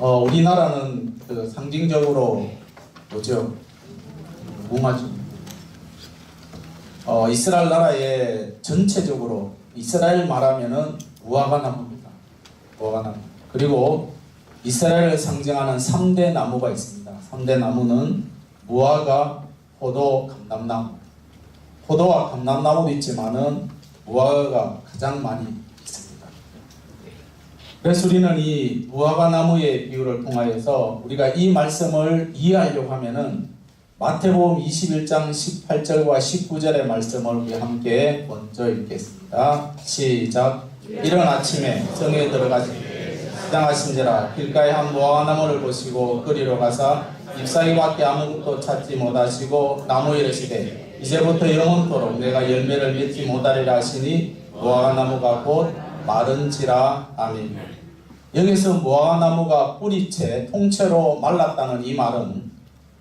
어, 우리나라는 그 상징적으로 뭐죠? 무마죠. 어, 이스라엘 나라의 전체적으로 이스라엘 말하면은 무화과 나무입니다. 무화과 나무. 그리고 이스라엘을 상징하는 3대 나무가 있습니다. 3대 나무는 무화과, 포도, 감람나무. 포도와 감람나무도 있지만은 무화과가 가장 많이. 그래서 우리는 이 무화과 나무의 비유를 통하여서 우리가 이 말씀을 이해하려고 하면은 마태복음 21장 18절과 19절의 말씀을 우리 함께 먼저 읽겠습니다. 시작. 이른 아침에 성에 들어가시 시장하신지라 길가에 한 무화과나무를 보시고 그리로 가사 잎사귀밖에 아무것도 찾지 못하시고 나무 이르시되 이제부터 영원토록 내가 열매를 맺지 못하리라 하시니 무화과나무가 곧 마른지라 아멘. 여기서 무화과나무가 뿌리채 통째로 말랐다는 이 말은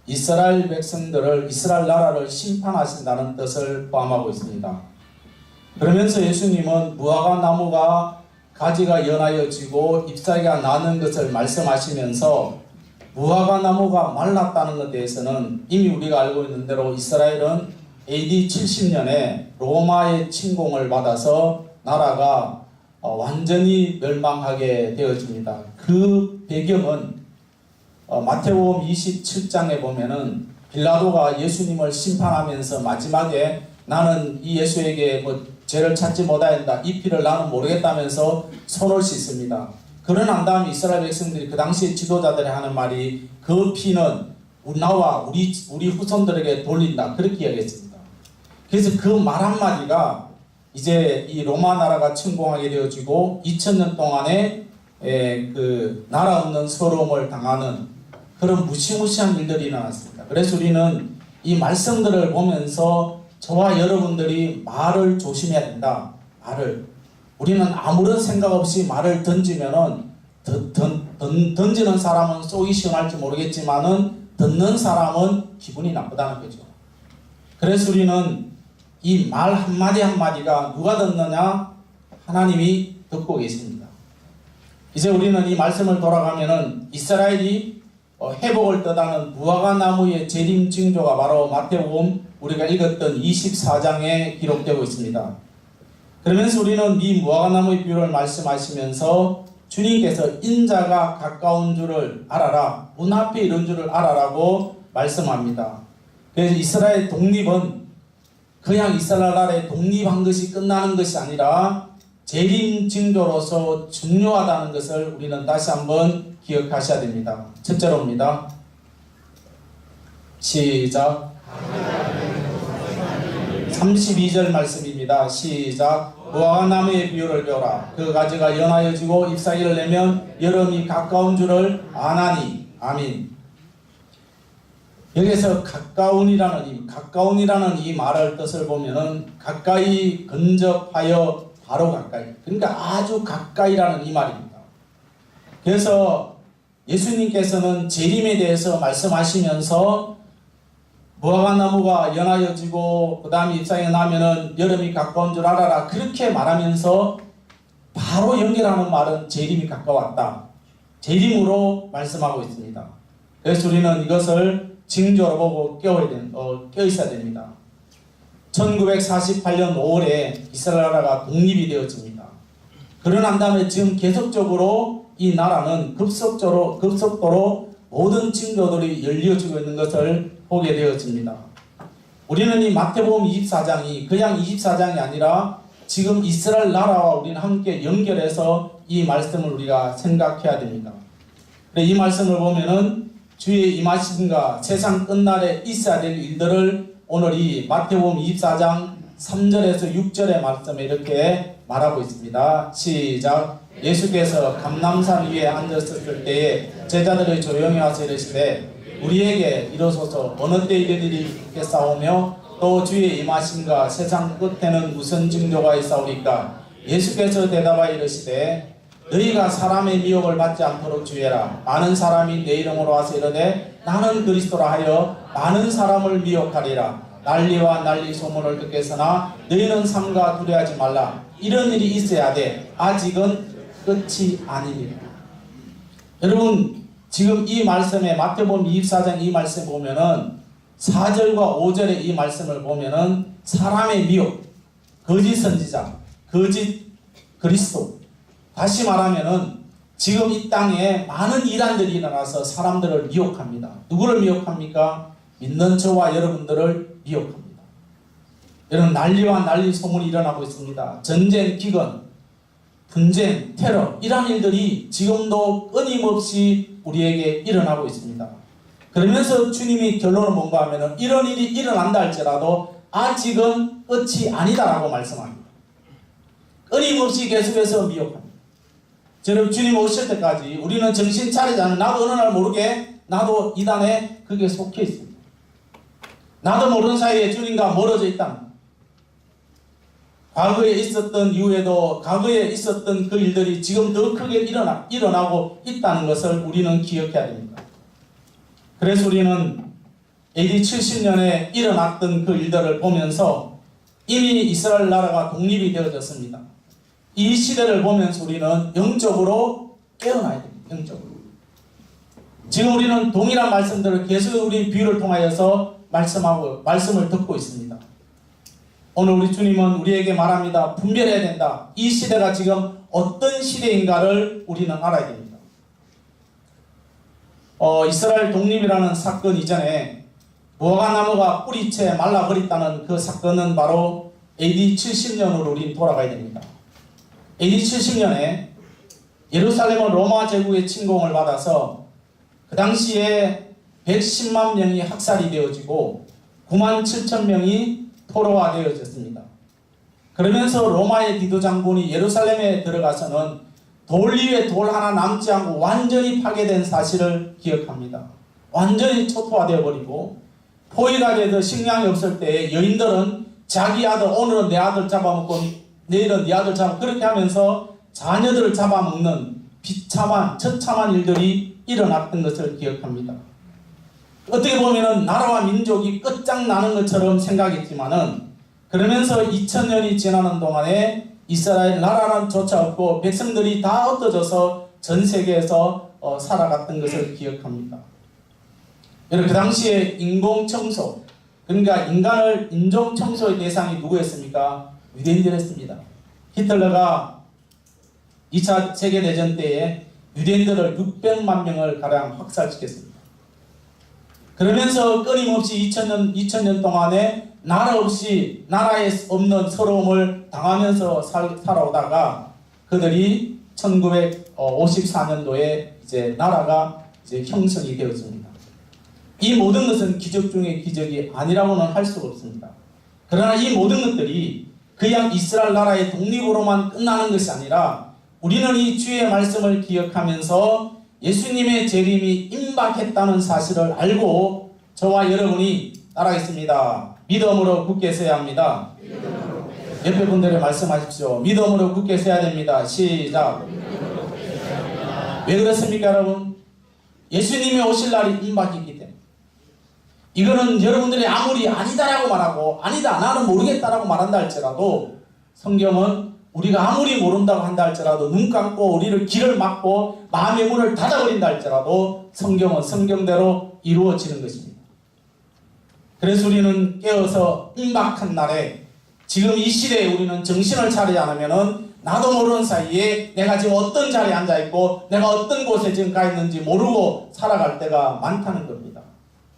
이스라엘 백성들을 이스라엘 나라를 심판하신다는 뜻을 포함하고 있습니다. 그러면서 예수님은 무화과 나무가 가지가 연하여지고 잎사귀가 나는 것을 말씀하시면서 무화과 나무가 말랐다는 것에 대해서는 이미 우리가 알고 있는 대로 이스라엘은 AD 70년에 로마의 침공을 받아서 나라가 어, 완전히 멸망하게 되어집니다. 그 배경은 어, 마태복음 27장에 보면은 빌라도가 예수님을 심판하면서 마지막에 나는 이 예수에게 뭐 죄를 찾지 못하였다 이 피를 나는 모르겠다면서 손을 씻습니다. 그러 난 다음 이스라엘 백성들이 그 당시 지도자들이 하는 말이 그 피는 나와 우리 우리 후손들에게 돌린다 그렇게 이야기했습니다. 그래서 그 말 한마디가 이제 이 로마 나라가 침공하게 되어지고 2000년 동안에 에, 그 나라 없는 서러움을 당하는 그런 무시무시한 일들이 일어났습니다. 그래서 우리는 이 말씀들을 보면서 저와 여러분들이 말을 조심해야 된다. 말을 우리는 아무런 생각 없이 말을 던지면은 던, 던, 던, 던지는 사람은 쏘기 시원할지 모르겠지만은 듣는 사람은 기분이 나쁘다는 거죠. 그래서 우리는 이 말 한마디 한마디가 누가 듣느냐? 하나님이 듣고 계십니다. 이제 우리는 이 말씀을 돌아가면은 이스라엘이 어, 회복을 떠나는 무화과 나무의 재림 징조가 바로 마태복음 우리가 읽었던 24장에 기록되고 있습니다. 그러면서 우리는 이 무화과 나무의 비유를 말씀하시면서 주님께서 인자가 가까운 줄을 알아라, 문 앞에 이런 줄을 알아라고 말씀합니다. 그래서 이스라엘 독립은 그냥 이스라엘 나라의 독립한 것이 끝나는 것이 아니라 재림 징조로서 중요하다는 것을 우리는 다시 한번 기억하셔야 됩니다. 첫째로입니다. 시작. 32절 말씀입니다. 시작. 무화과 나무의 비유를 배우라. 그 가지가 연하여지고 잎사귀를 내면 여름이 가까운 줄을 아나니. 아민. 여기서 가까운이라는 이 가까운이라는 이 말을 뜻을 보면은 가까이 근접하여 바로 가까이. 그러니까 아주 가까이라는 이 말입니다. 그래서 예수님께서는 재림에 대해서 말씀하시면서 무화과 나무가 연하여 지고 그 다음에 잎사귀가 나면은 여름이 가까운 줄 알아라 그렇게 말하면서 바로 연결하는 말은 재림이 가까웠다. 재림으로 말씀하고 있습니다. 그래서 우리는 이것을 징조로 보고 깨어야 된, 어, 깨어 있어야 됩니다. 1948년 5월에 이스라엘 나라가 독립이 되어집니다. 그러난 다음에 지금 계속적으로 이 나라는 급속도로, 급속도로 모든 징조들이 열려지고 있는 것을 보게 되어집니다. 우리는 이 마태복음 24장이 그냥 24장이 아니라 지금 이스라엘 나라와 우리는 함께 연결해서 이 말씀을 우리가 생각해야 됩니다. 이 말씀을 보면은 주의 임하심과 세상 끝날에 있어야 될 일들을 오늘 이 마태복음 24장 3절에서 6절의 말씀에 이렇게 말하고 있습니다. 시작. 예수께서 감남산 위에 앉았을 때에 제자들이 조용히 와서 이르시되 우리에게 이로소서 어느 때 이르리겠사오며 또 주의 임하심과 세상 끝에는 무슨 징조가 있사오리까 예수께서 대답하여 이르시되 너희가 사람의 미혹을 받지 않도록 주의해라. 많은 사람이 내 이름으로 와서 이르되 나는 그리스도라 하여 많은 사람을 미혹하리라. 난리와 난리 소문을 듣겠으나 너희는 삼가 두려하지 말라. 이런 일이 있어야 돼. 아직은 끝이 아닙니다. 여러분 지금 이 말씀에 마태복음 24장 이 말씀 보면은 4절과 5절의 이 말씀을 보면은 사람의 미혹, 거짓 선지자, 거짓 그리스도. 다시 말하면은 지금 이 땅에 많은 이란들이 일어나서 사람들을 미혹합니다. 누구를 미혹합니까? 믿는 저와 여러분들을 미혹합니다. 여러분 난리와 난리 소문이 일어나고 있습니다. 전쟁, 기근, 분쟁, 테러 이러한 일들이 지금도 끊임없이 우리에게 일어나고 있습니다. 그러면서 주님이 결론은 뭔가 하면은 이런 일이 일어난다 할지라도 아직은 끝이 아니다라고 말씀합니다. 끊임없이 계속해서 미혹합니다. 저는 주님 오실 때까지 우리는 정신 차리지 않은 나도 어느 날 모르게 나도 이단에 그게 속해 있습니다. 나도 모르는 사이에 주님과 멀어져 있다. 과거에 있었던 이후에도 과거에 있었던 그 일들이 지금 더 크게 일어나, 일어나고 있다는 것을 우리는 기억해야 됩니다. 그래서 우리는 AD 70년에 일어났던 그 일들을 보면서 이미 이스라엘 나라가 독립이 되어졌습니다. 이 시대를 보면서 우리는 영적으로 깨어나야 됩니다. 영적으로. 지금 우리는 동일한 말씀들을 계속 우리 비유를 통하여서 말씀하고 말씀을 듣고 있습니다. 오늘 우리 주님은 우리에게 말합니다. 분별해야 된다. 이 시대가 지금 어떤 시대인가를 우리는 알아야 됩니다. 어, 이스라엘 독립이라는 사건 이전에 무화과 나무가 뿌리채 말라버렸다는 그 사건은 바로 AD 70년으로 우리 돌아가야 됩니다. AD 70년에 예루살렘은 로마 제국의 침공을 받아서 그 당시에 110만 명이 학살이 되어지고 9만 7천 명이 포로화되어졌습니다. 그러면서 로마의 디도 장군이 예루살렘에 들어가서는 돌 위에 돌 하나 남지 않고 완전히 파괴된 사실을 기억합니다. 완전히 초토화되어 버리고 포위가 돼서 식량이 없을 때 여인들은 자기 아들 오늘은 내 아들 잡아먹고 내일은 네 아들 잡아 그렇게 하면서 자녀들을 잡아먹는 비참한 처참한 일들이 일어났던 것을 기억합니다. 어떻게 보면은 나라와 민족이 끝장나는 것처럼 생각했지만은 그러면서 2000년이 지나는 동안에 이스라엘 나라는 조차 없고 백성들이 다 흩어져서 전 세계에서 어, 살아갔던 것을 기억합니다. 여러분 그 당시에 인공 청소 그러니까 인간을 인종 청소의 대상이 누구였습니까? 유대인들이었습니다. 히틀러가 2차 세계대전 때에 유대인들을 600만 명을 가량 확살시켰습니다. 그러면서 끊임없이 2000년, 2000년 동안에 나라 없이, 나라에 없는 서러움을 당하면서 살, 살아오다가 그들이 1954년도에 이제 나라가 이제 형성이 되었습니다. 이 모든 것은 기적 중의 기적이 아니라고는 할 수가 없습니다. 그러나 이 모든 것들이 그냥 이스라엘 나라의 독립으로만 끝나는 것이 아니라 우리는 이 주의 말씀을 기억하면서 예수님의 재림이 임박했다는 사실을 알고 저와 여러분이 따라하겠습니다. 믿음으로 굳게 서야 합니다. 옆에 분들이 말씀하십시오. 믿음으로 굳게 서야 됩니다. 시작. 왜 그렇습니까, 여러분? 예수님이 오실 날이 때문에. 이거는 여러분들이 아무리 아니다라고 말하고 아니다 나는 모르겠다라고 말한다 할지라도 성경은 우리가 아무리 모른다고 한다 할지라도 눈 감고 우리를 길을 막고 마음의 문을 닫아버린다 할지라도 성경은 성경대로 이루어지는 것입니다. 그래서 우리는 깨어서 임박한 날에 지금 이 시대에 우리는 정신을 차리지 않으면은 나도 모르는 사이에 내가 지금 어떤 자리에 앉아 있고 내가 어떤 곳에 지금 가 있는지 모르고 살아갈 때가 많다는 겁니다.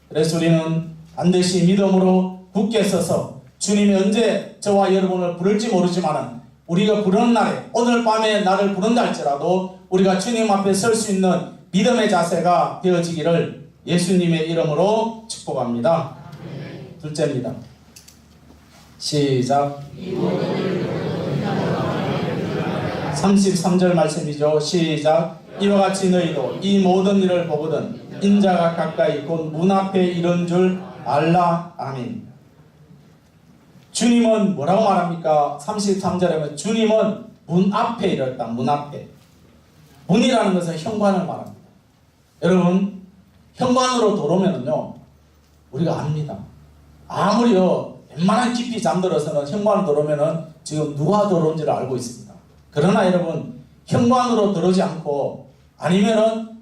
그래서 우리는 반드시 믿음으로 굳게 서서 주님이 언제 저와 여러분을 부를지 모르지만은 우리가 부르는 날에 오늘 밤에 나를 부른다 할지라도 우리가 주님 앞에 설 수 있는 믿음의 자세가 되어지기를 예수님의 이름으로 축복합니다. 둘째입니다. 시작. 33절 말씀이죠. 시작. 이와 같이 너희도 이 모든 일을 보거든 인자가 가까이 곧 문 앞에 이런 줄 알라. 아멘. 주님은 뭐라고 말합니까? 33절에 보면 주님은 문 앞에 이랬다. 문 앞에. 문이라는 것은 현관을 말합니다. 여러분, 현관으로 들어오면요, 우리가 압니다. 아무리요, 웬만한 깊이 잠들어서는 현관으로 들어오면은 지금 누가 들어온지를 알고 있습니다. 그러나 여러분, 현관으로 들어오지 않고 아니면은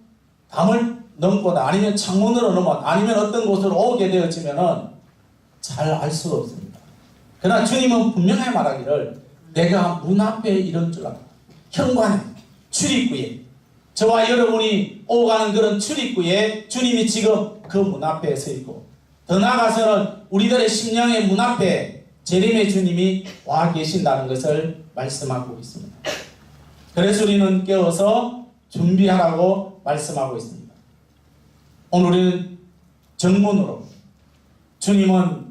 담을 넘거나 아니면 창문으로 넘어 아니면 어떤 곳으로 오게 되어지면은 잘 알 수가 없습니다. 그러나 주님은 분명히 말하기를 내가 문 앞에 이런 줄 알아. 현관에 출입구에 저와 여러분이 오가는 그런 출입구에 주님이 지금 그 문 앞에 서 있고 더 나아가서는 우리들의 심령의 문 앞에 재림의 주님이 와 계신다는 것을 말씀하고 있습니다. 그래서 우리는 깨어서 준비하라고 말씀하고 있습니다. 오늘 우리는 정문으로 주님은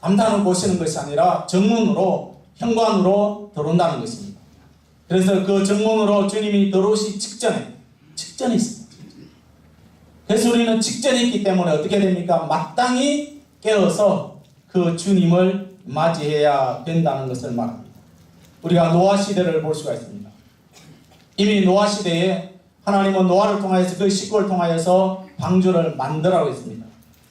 담당을 보시는 것이 아니라 정문으로 현관으로 들어온다는 것입니다. 그래서 그 정문으로 주님이 들어오시 직전에 직전에 있습니다. 그래서 우리는 직전에 있기 때문에 어떻게 됩니까? 마땅히 깨어서 그 주님을 맞이해야 된다는 것을 말합니다. 우리가 노아 시대를 볼 수가 있습니다. 이미 노아 시대에 하나님은 노아를 통하여서 그 식구를 통하여서 방주를 만들라고 했습니다.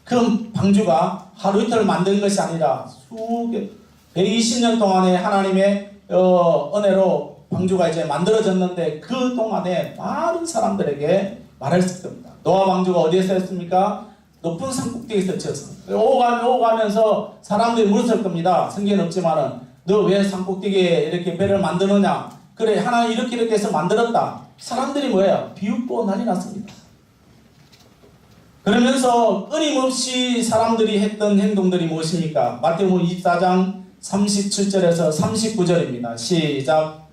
그 방주가 하루 이틀 만든 것이 아니라 수개 120년 동안에 하나님의 어, 은혜로 방주가 이제 만들어졌는데 그 동안에 많은 사람들에게 말했을 겁니다. 노아 방주가 어디에서 했습니까? 높은 산꼭대기에서. 오가면 오가면서 사람들이 물었을 겁니다. 성경은 없지만은 너 왜 산꼭대기에 이렇게 배를 만드느냐? 그래 하나님 이렇게 이렇게 해서 만들었다. 사람들이 뭐예요? 비웃고 난리 났습니다. 그러면서 끊임없이 사람들이 했던 행동들이 무엇입니까? 마태복음 24장 37절에서 39절입니다. 시작.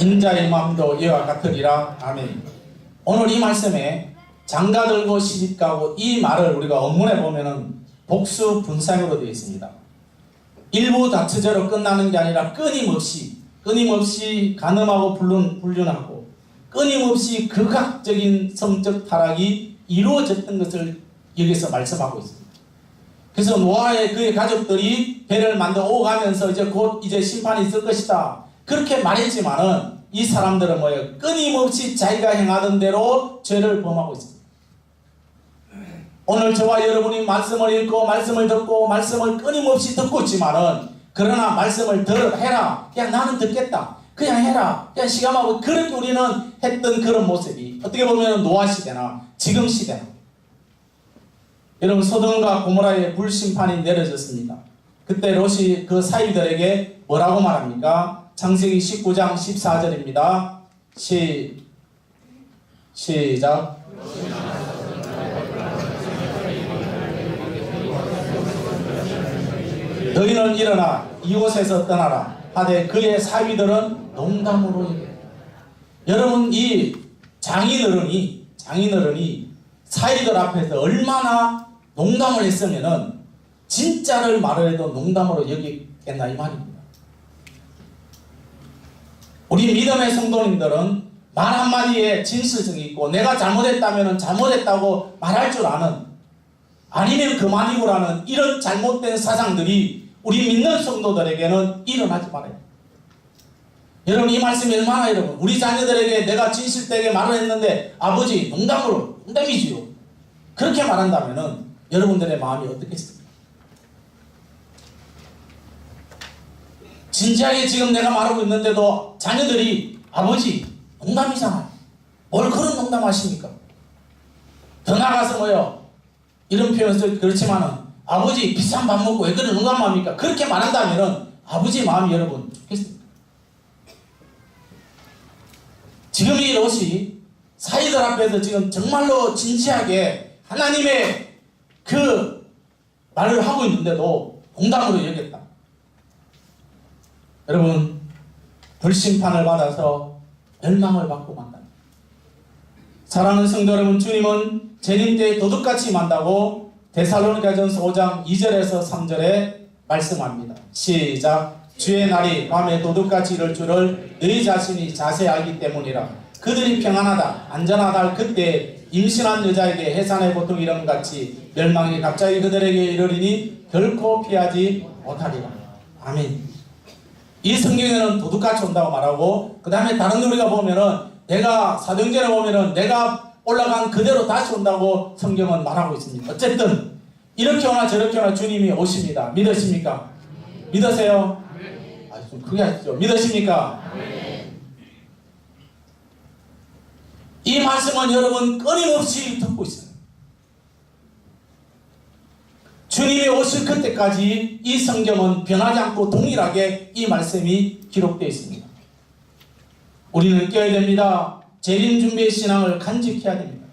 인자의 마음도 이와 같으리라. 아멘. 오늘 이 말씀에 장가 들고 시집 가고 이 말을 우리가 원문에 보면은 복수 분상으로 되어 있습니다. 일부 다투제로 끝나는 게 아니라 끊임없이 끊임없이 가늠하고 불륜, 불륜하고 끊임없이 극악적인 성적 타락이 이루어졌던 것을 여기서 말씀하고 있습니다. 그래서 노아의 그의 가족들이 배를 만들어 오가면서 이제 곧 이제 심판이 있을 것이다. 그렇게 말했지만은 이 사람들은 뭐예요? 끊임없이 자기가 행하던 대로 죄를 범하고 있습니다. 오늘 저와 여러분이 말씀을 읽고 말씀을 듣고 말씀을 끊임없이 듣고 있지만은 그러나 말씀을 들 해라. 그냥 나는 듣겠다. 그냥 해라. 그냥 시감하고 그렇게 우리는 했던 그런 모습이 어떻게 보면 노아 시대나 지금 시대나 여러분 소돔과 고모라의 불심판이 내려졌습니다. 그때 롯이 그 사이들에게 뭐라고 말합니까? 창세기 19장 14절입니다. 시 시작. 너희는 일어나 이곳에서 떠나라 하되 그의 사위들은 농담으로 얘기해. 여러분 이 장인어른이 장인어른이 사위들 앞에서 얼마나 농담을 했으면은 진짜를 말을 해도 농담으로 여기겠나 이 말입니다. 우리 믿음의 성도님들은 말 한마디에 진실성이 있고 내가 잘못했다면 잘못했다고 말할 줄 아는 아니면 그만이고라는 이런 잘못된 사상들이 우리 믿는 성도들에게는 일어나지 말아요. 여러분 이 말씀이 얼마나 여러분 우리 자녀들에게 내가 진실되게 말을 했는데 아버지 농담으로 농담이지요. 그렇게 말한다면은 여러분들의 마음이 어떻겠습니까? 진지하게 지금 내가 말하고 있는데도 자녀들이 아버지 농담이잖아요. 뭘 그런 농담 하십니까? 더 나가서 뭐요? 이런 표현을 그렇지만은 아버지 비싼 밥 먹고 왜 그런 농담합니까? 그렇게 말한다면은 아버지 마음이 여러분? 지금 이 롯이 사이들 앞에서 지금 정말로 진지하게 하나님의 그 말을 하고 있는데도 농담으로 여겼다. 여러분 불심판을 받아서 멸망을 받고 만다. 사랑하는 성도 여러분, 주님은 재림 때 도둑같이 만다고 데살로니가전서 5장 2절에서 3절에 말씀합니다. 시작. 주의 날이 밤에 도둑같이 이를 줄을 너희 자신이 자세히 알기 때문이라. 그들이 평안하다, 안전하다 할 그때 임신한 여자에게 해산의 보통 이런 같이 멸망이 갑자기 그들에게 이르리니 결코 피하지 못하리라. 아멘. 이 성경에는 도둑같이 온다고 말하고 그 다음에 다른 우리가 보면은 내가 사도행전에 보면은 내가 올라간 그대로 다시 온다고 성경은 말하고 있습니다. 어쨌든 이렇게 오나 저렇게 오나 주님이 오십니다. 믿으십니까? 믿으세요? 아, 좀 크게 하시죠. 믿으십니까? 이 말씀은 여러분 끊임없이 듣고 있어요. 주님이 오실 그때까지 이 성경은 변하지 않고 동일하게 이 말씀이 기록되어 있습니다. 우리는 깨어야 됩니다. 재림 준비의 신앙을 간직해야 됩니다.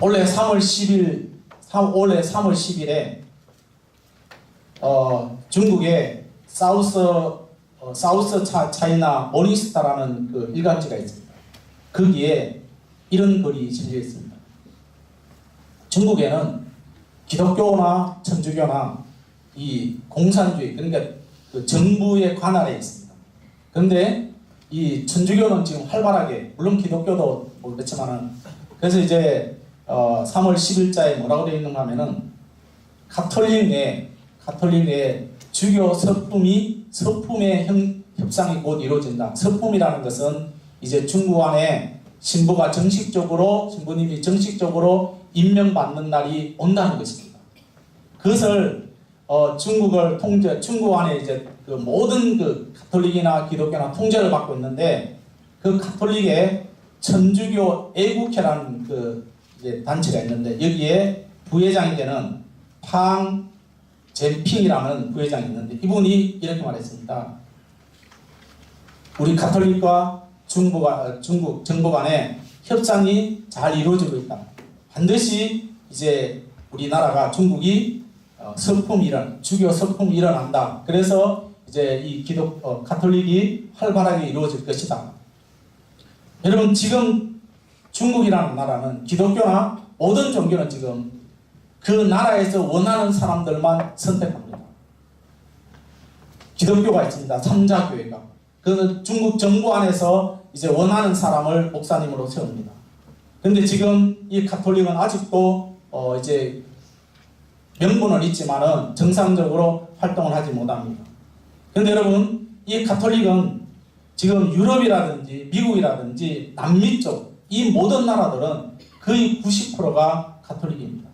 올해 3월 10일, 3, 올해 3월 10일에 어, 중국의 사우스 어, 사우스 차, 차이나 모닝스타라는 그 일간지가 있습니다. 거기에 이런 글이 실려 있습니다. 중국에는 기독교나 천주교나 이 공산주의 그러니까 그 정부의 관할에 있습니다. 그런데 이 천주교는 지금 활발하게 물론 기독교도 뭐 그렇지만은 그래서 이제 어 3월 10일자에 뭐라고 되어 있는가 하면은 가톨릭 내 가톨릭 내 주교 서품이 서품의 형, 협상이 곧 이루어진다. 서품이라는 것은 이제 중국 안에 신부가 정식적으로 신부님이 정식적으로 임명받는 날이 온다는 것입니다. 그것을 어, 중국을 통제 중국 안에 이제 그 모든 그 가톨릭이나 기독교나 통제를 받고 있는데 그 가톨릭의 천주교 애국회라는 그 단체가 있는데 여기에 부회장이 되는 팡 젠핑이라는 부회장이 있는데 이분이 이렇게 말했습니다. 우리 가톨릭과 중국, 중국 정부 간에 협상이 잘 이루어지고 있다. 반드시 이제 우리나라가 중국이 어, 성품이 일어난 주교 성품이 일어난다. 그래서 이제 이 기독 어, 가톨릭이 활발하게 이루어질 것이다. 여러분 지금 중국이라는 나라는 기독교나 모든 종교는 지금 그 나라에서 원하는 사람들만 선택합니다. 기독교가 있습니다. 삼자교회가. 그 중국 정부 안에서 이제 원하는 사람을 목사님으로 세웁니다. 근데 지금 이 가톨릭은 아직도 어 이제 명분은 있지만은 정상적으로 활동을 하지 못합니다. 근데 여러분 이 가톨릭은 지금 유럽이라든지 미국이라든지 남미 쪽 이 모든 나라들은 거의 90%가 가톨릭입니다.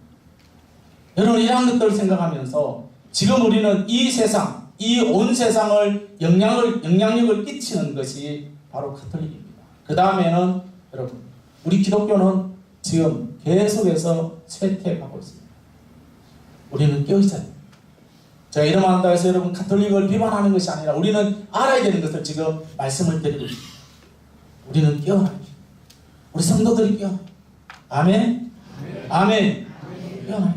여러분 이러한 것들을 생각하면서 지금 우리는 이 세상, 이 온 세상을 영향을 영향력을 끼치는 것이 바로 가톨릭입니다. 그 다음에는 여러분 우리 기독교는 지금 계속해서 쇠퇴하고 있습니다. 우리는 깨어있어야. 제가 이러한다 해서 여러분 가톨릭을 비판하는 것이 아니라 우리는 알아야 되는 것을 지금 말씀을 드리고 있습니다. 우리는 깨어나야 우리 성도들이 깨어나 아멘? 아멘. 깨어나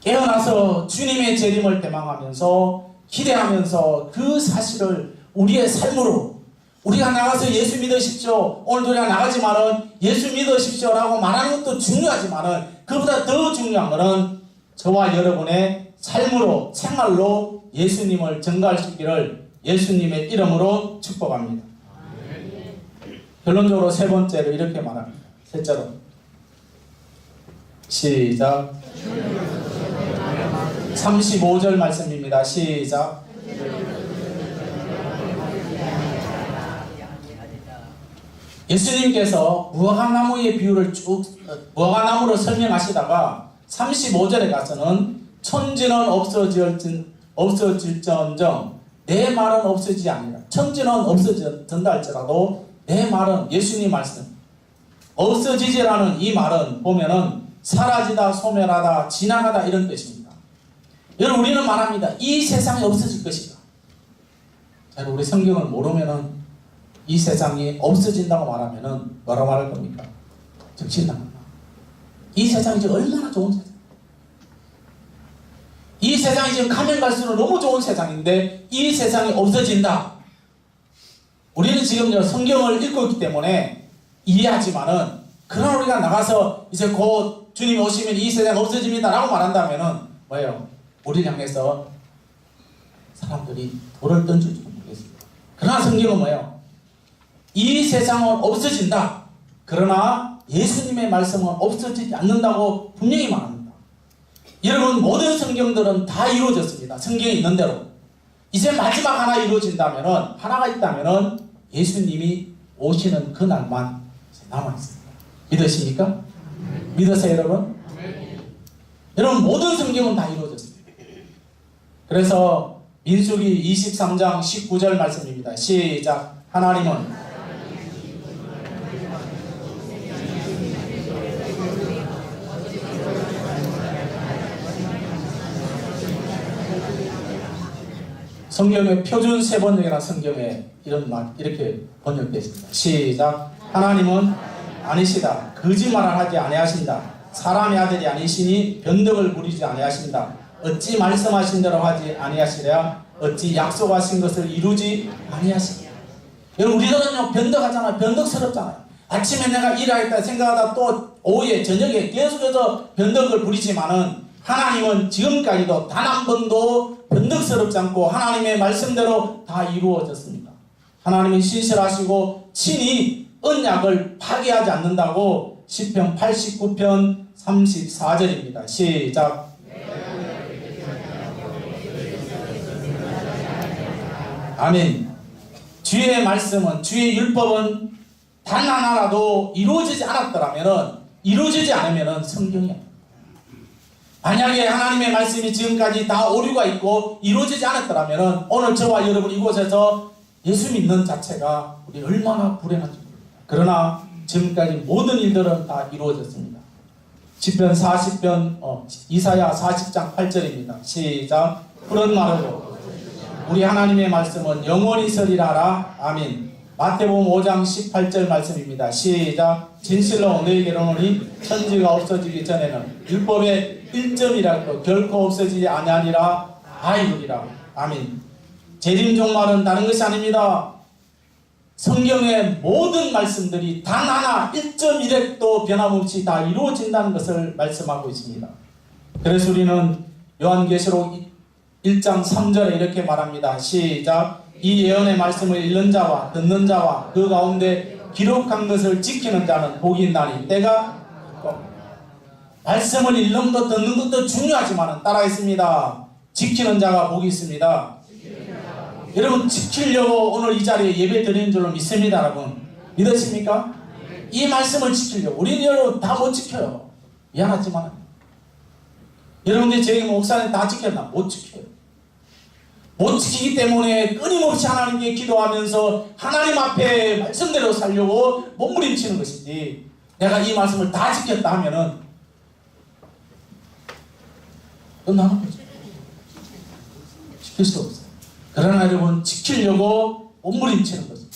깨어나서 주님의 재림을 대망하면서 기대하면서 그 사실을 우리의 삶으로 우리가 나가서 예수 믿으십시오. 오늘도 우리가 나가지만은 예수 믿으십시오라고 말하는 것도 중요하지만은 그보다 더 중요한 것은 저와 여러분의 삶으로 생활로 예수님을 전가할 수 있기를 예수님의 이름으로 축복합니다. 결론적으로 세 번째로 이렇게 말합니다. 셋째로 시작 35절 말씀입니다. 시작 예수님께서 무화과나무의 비유를 쭉 어, 무화과나무를 설명하시다가 35절에 가서는 천지는 없어질진 없어질전정 내 말은 없어지지 아니라 천지는 없어진다 할지라도 내 말은 예수님 말씀 없어지지라는 이 말은 보면은 사라지다 소멸하다 지나가다 이런 뜻입니다. 여러분 우리는 말합니다. 이 세상이 없어질 것이다. 자, 우리 성경을 모르면은 이 세상이 없어진다고 말하면은 뭐라고 말할 겁니까? 정신나간다. 이 세상이 지금 얼마나 좋은 세상. 이 세상이 지금 가면 갈수록 너무 좋은 세상인데 이 세상이 없어진다. 우리는 지금 성경을 읽고 있기 때문에 이해하지만은 그러나 우리가 나가서 이제 곧 주님 오시면 이 세상 없어집니다 라고 말한다면은 뭐예요? 우리를 향해서 사람들이 돌을 던질지 모르겠습니다. 그러나 성경은 뭐예요? 이 세상은 없어진다. 그러나 예수님의 말씀은 없어지지 않는다고 분명히 말합니다. 여러분 모든 성경들은 다 이루어졌습니다. 성경에 있는 대로. 이제 마지막 하나 이루어진다면은 하나가 있다면은 예수님이 오시는 그날만 남아 있습니다. 믿으십니까? 믿으세요, 여러분? 여러분 모든 성경은 다 이루어졌습니다. 그래서 민수기 23장 19절 말씀입니다. 시작. 하나님은 성경의 표준 세 번역이나 성경에 이런 말 이렇게 번역되어 있습니다. 시작. 하나님은 아니시다. 거짓말을 하지 아니하신다. 사람의 아들이 아니시니 변덕을 부리지 아니하신다. 어찌 말씀하신 대로 하지 아니하시랴? 어찌 약속하신 것을 이루지 아니하시랴? 여러분 우리들은요 변덕하잖아요. 변덕스럽잖아요. 아침에 내가 일하겠다 생각하다 또 오후에 저녁에 계속해서 변덕을 부리지만은 하나님은 지금까지도 단 한 번도 변덕스럽지 않고 하나님의 말씀대로 다 이루어졌습니다. 하나님은 신실하시고 친히 언약을 파괴하지 않는다고 시편 89편 34절입니다. 시작. 아멘. 주의 말씀은 주의 율법은 단 하나라도 이루어지지 않았더라면 이루어지지 않으면 성경이. 만약에 하나님의 말씀이 지금까지 다 오류가 있고 이루어지지 않았더라면 오늘 저와 여러분 이곳에서 예수 믿는 자체가 우리 얼마나 불행한지 모릅니다. 그러나 지금까지 모든 일들은 다 이루어졌습니다. 시편 40편 어, 이사야 40장 8절입니다. 시작. 그런 말로 우리 하나님의 말씀은 영원히 서리라라. 아멘. 마태복음 5장 18절 말씀입니다. 시작. 진실로 너희에게로니 천지가 없어지기 전에는 율법의 1점이라도 결코 없어지지 아니하리라 하이르리라. 아멘. 재림 종말은 다른 것이 아닙니다. 성경의 모든 말씀들이 단 하나 1.1핵도 변함없이 다 이루어진다는 것을 말씀하고 있습니다. 그래서 우리는 요한계시록 1장 3절에 이렇게 말합니다. 시작. 이 예언의 말씀을 읽는 자와 듣는 자와 그 가운데 기록한 것을 지키는 자는 복이 있나니 때가. 말씀을 읽는 것 듣는 것도 중요하지만 따라했습니다. 지키는 자가 복이 있습니다. 여러분 지키려고 오늘 이 자리에 예배 드리는 줄로 믿습니다, 여러분. 믿으십니까? 이 말씀을 지키려고 우리는 여러분 다 못 지켜요. 미안하지만 여러분들 저희 목사님 다 지켰나? 못 지켜요. 못 지키기 때문에 끊임없이 하나님께 기도하면서 하나님 앞에 말씀대로 살려고 몸부림치는 것이지 내가 이 말씀을 다 지켰다 하면은 끝나는 거죠. 지킬 수 없어요. 그러나 여러분 지키려고 몸부림치는 거죠.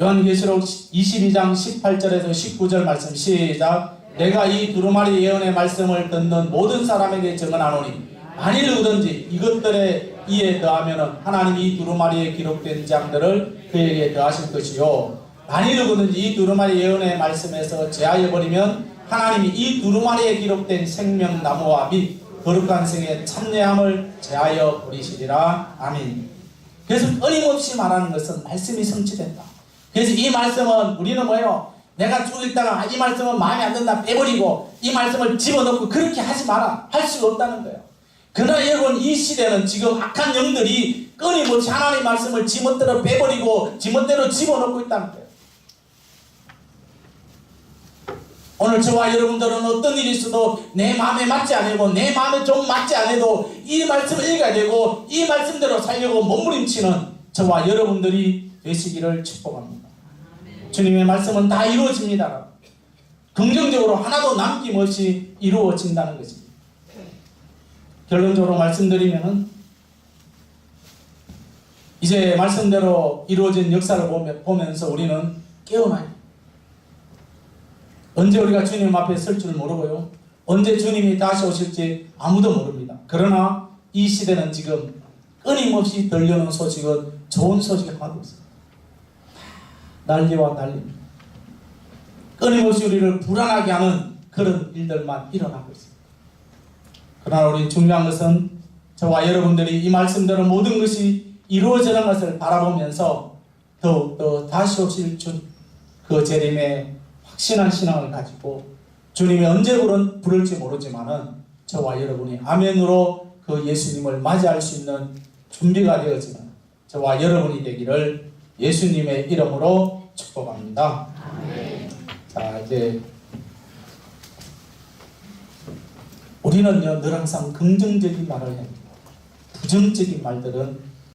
요한계시록 22장 18절에서 19절 말씀 시작 내가 이 두루마리 예언의 말씀을 듣는 모든 사람에게 증언하노니 만일 누구든지 이것들에 이에 더하면 하나님이 이 두루마리에 기록된 장들을 그에게 더하실 것이요. 만일 누구든지 이 두루마리 예언의 말씀에서 제하여 버리면 하나님이 이 두루마리에 기록된 생명나무와 및 거룩한 생의 참여함을 제하여 버리시리라. 아멘. 그래서 끊임없이 말하는 것은 말씀이 성취된다. 그래서 이 말씀은 우리는 뭐예요? 내가 쭉 읽다가 이 말씀은 마음에 안 든다 빼버리고 이 말씀을 집어넣고 그렇게 하지 마라. 할 수가 없다는 거예요 그러나 여러분 이 시대는 지금 악한 영들이 끊임없이 하나님의 말씀을 지멋대로 빼버리고 지멋대로 집어넣고 있다는 거예요. 오늘 저와 여러분들은 어떤 일이 있어도 내 마음에 맞지 않고 내 마음에 좀 맞지 않아도 이 말씀을 읽어야 되고 이 말씀대로 살려고 몸부림치는 저와 여러분들이 되시기를 축복합니다. 주님의 말씀은 다 이루어집니다. 긍정적으로 하나도 남김없이 이루어진다는 것입니다. 결론적으로 말씀드리면은 이제 말씀대로 이루어진 역사를 보면서 우리는 깨어나요. 언제 우리가 주님 앞에 설 줄 모르고요. 언제 주님이 다시 오실지 아무도 모릅니다. 그러나 이 시대는 지금 끊임없이 들려오는 소식은 좋은 소식이 하나도 없습니다. 난리와 난리입니다. 끊임없이 우리를 불안하게 하는 그런 일들만 일어나고 있습니다. 그러나 우리 중요한 것은 저와 여러분들이 이 말씀대로 모든 것이 이루어지는 것을 바라보면서 더욱더 다시 오실 주그 재림의 확신한 신앙을 가지고 주님이 언제 부를지 모르지만은 저와 여러분이 아멘으로 그 예수님을 맞이할 수 있는 준비가 되어지는 저와 여러분이 되기를 예수님의 이름으로 축복합니다. 자 이제 우리는요 늘 항상 긍정적인 말을 해요. 부정적인 말들은